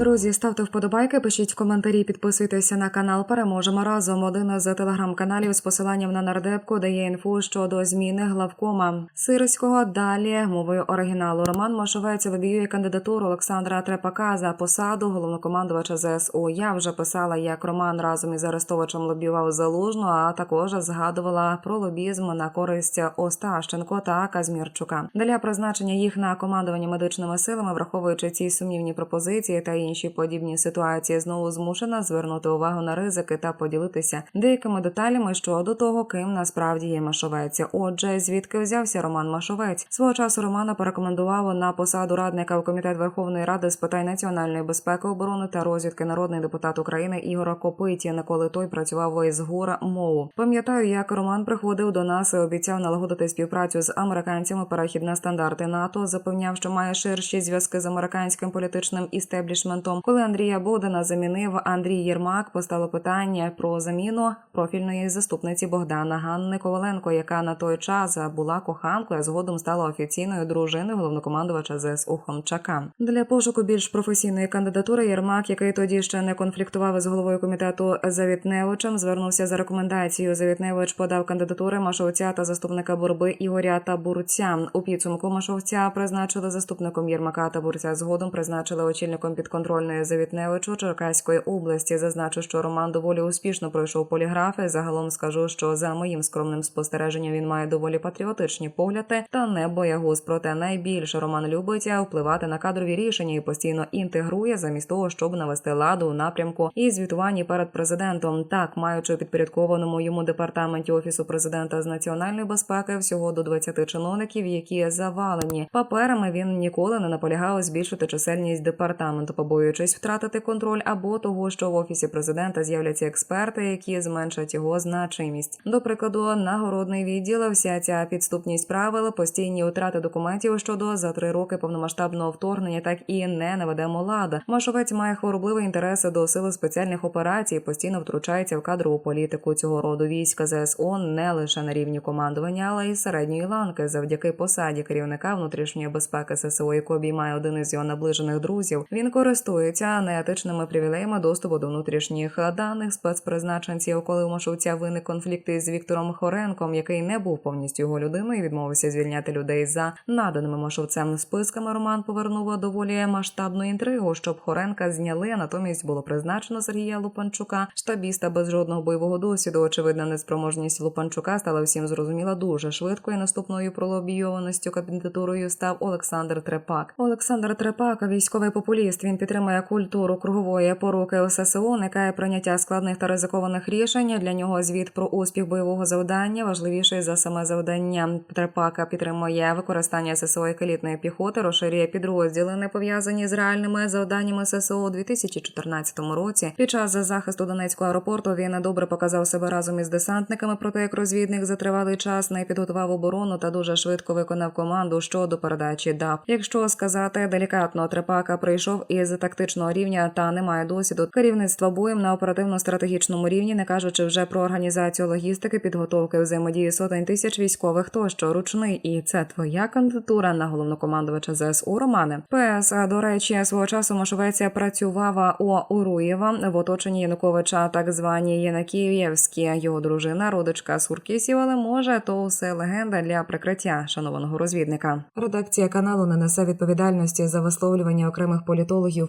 Друзі, ставте вподобайки, пишіть коментарі, підписуйтеся на канал. Переможемо разом. Один із телеграм-каналів з посиланням на нардепку дає інфу щодо зміни главкома Сирського. Далі мовою оригіналу Роман Машовець лобіює кандидатуру Олександра Трепака за посаду головнокомандувача ЗСУ. Я вже писала, як Роман разом із Арестовичем лобіював залужну, а також згадувала про лобізм на користь Остащенко та Казмірчука. Для призначення їх на командування медичними силами, враховуючи ці сумнівні пропозиції та інші подібні ситуації, знову змушена звернути увагу на ризики та поділитися деякими деталями щодо того, ким насправді є Машовець. Отже, звідки взявся Роман Машовець? Свого часу Романа порекомендував на посаду радника в комітет Верховної Ради з питань національної безпеки, оборони та розвідки народний депутат України Ігора Копитін, коли той працював із гора МОУ. Пам'ятаю, як Роман приходив до нас і обіцяв налагодити співпрацю з американцями, перехід на стандарти НАТО, запевняв, що має ширші зв'язки з американським політичним істеблішментом. Коли Андрія Богдана замінив Андрій Єрмак, постало питання про заміну профільної заступниці Богдана Ганни Коваленко, яка на той час була коханкою, а згодом стала офіційною дружиною головнокомандувача ЗСУ Хомчака. Для пошуку більш професійної кандидатури Єрмак, який тоді ще не конфліктував із головою комітету Завітневичем, звернувся за рекомендацією. Завітневич подав кандидатури Машовця та заступника борби Ігоря Табурця. У підсумку Машовця призначили заступником Єрмака Табурця. Згодом призначили очільником підконтрольної Завітневичу Черкаської області. Зазначу, що Роман доволі успішно пройшов поліграфи. Загалом скажу, що за моїм скромним спостереженням він має доволі патріотичні погляди та не боягуз. Проте найбільше Роман любить впливати на кадрові рішення і постійно інтегрує замість того, щоб навести ладу у напрямку і звітуванні перед президентом. Так, маючи підпорядкованому йому департаменті офісу президента з національної безпеки всього до 20 чиновників, які завалені паперами. Він ніколи не наполягав збільшити чисельність департаменту, побоюючись втратити контроль або того, що в офісі президента з'являться експерти, які зменшать його значимість. До прикладу, нагородний відділ, вся ця підступність правил, постійні втрати документів щодо за три роки повномасштабного вторгнення, так і не наведемо лада. Машовець має хворобливий інтерес до сили спеціальних операцій, постійно втручається в кадрову політику цього роду війська ЗСУ не лише на рівні командування, але й середньої ланки, завдяки посаді керівника внутрішньої безпеки ССО, яку обіймає один із його наближених друзів. Він користується неетичними привілеями доступу до внутрішніх даних спецпризначенців. Коли у Машовця виник конфлікт із Віктором Хоренком, який не був повністю його людиною, і відмовився звільняти людей за наданими Машовцем списками. Роман повернув доволі масштабну інтригу, щоб Хоренка зняли. а Натомість було призначено Сергія Лупанчука, штабіста без жодного бойового досвіду. Очевидна неспроможність Лупанчука стала всім зрозуміла дуже швидко. І наступною пролобійованістю кандидатурою став Олександр Трепак. Олександр Трепак, військовий популіст. Він підтримує культуру кругової поруки у ССО, уникає прийняття складних та ризикованих рішень. Для нього звіт про успіх бойового завдання важливіший за саме завдання. Трепака підтримує використання ССО як піхоти, розширює підрозділи, не пов'язані з реальними завданнями ССО у 2014 році. Під час захисту Донецького аеропорту він добре показав себе разом із десантниками. Проте як розвідник за тривалий час не підготував оборону та дуже швидко виконав команду щодо передачі ДАП. Якщо сказати делікатно, Трепака прийшов із тактичного рівня та не має досвіду керівництва боєм на оперативно-стратегічному рівні, не кажучи вже про організацію логістики, підготовки взаємодії сотень тисяч військових, тощо ручний. І це твоя кандидатура на головнокомандувача ЗСУ Романе. ПС до речі, свого часу Машовеця працював у Уруєва в оточенні Януковича, так звані Янакіївські. Його дружина, родичка Суркісів, але може то все легенда для прикриття шанованого розвідника. Редакція каналу не несе відповідальності за висловлювання окремих політологів,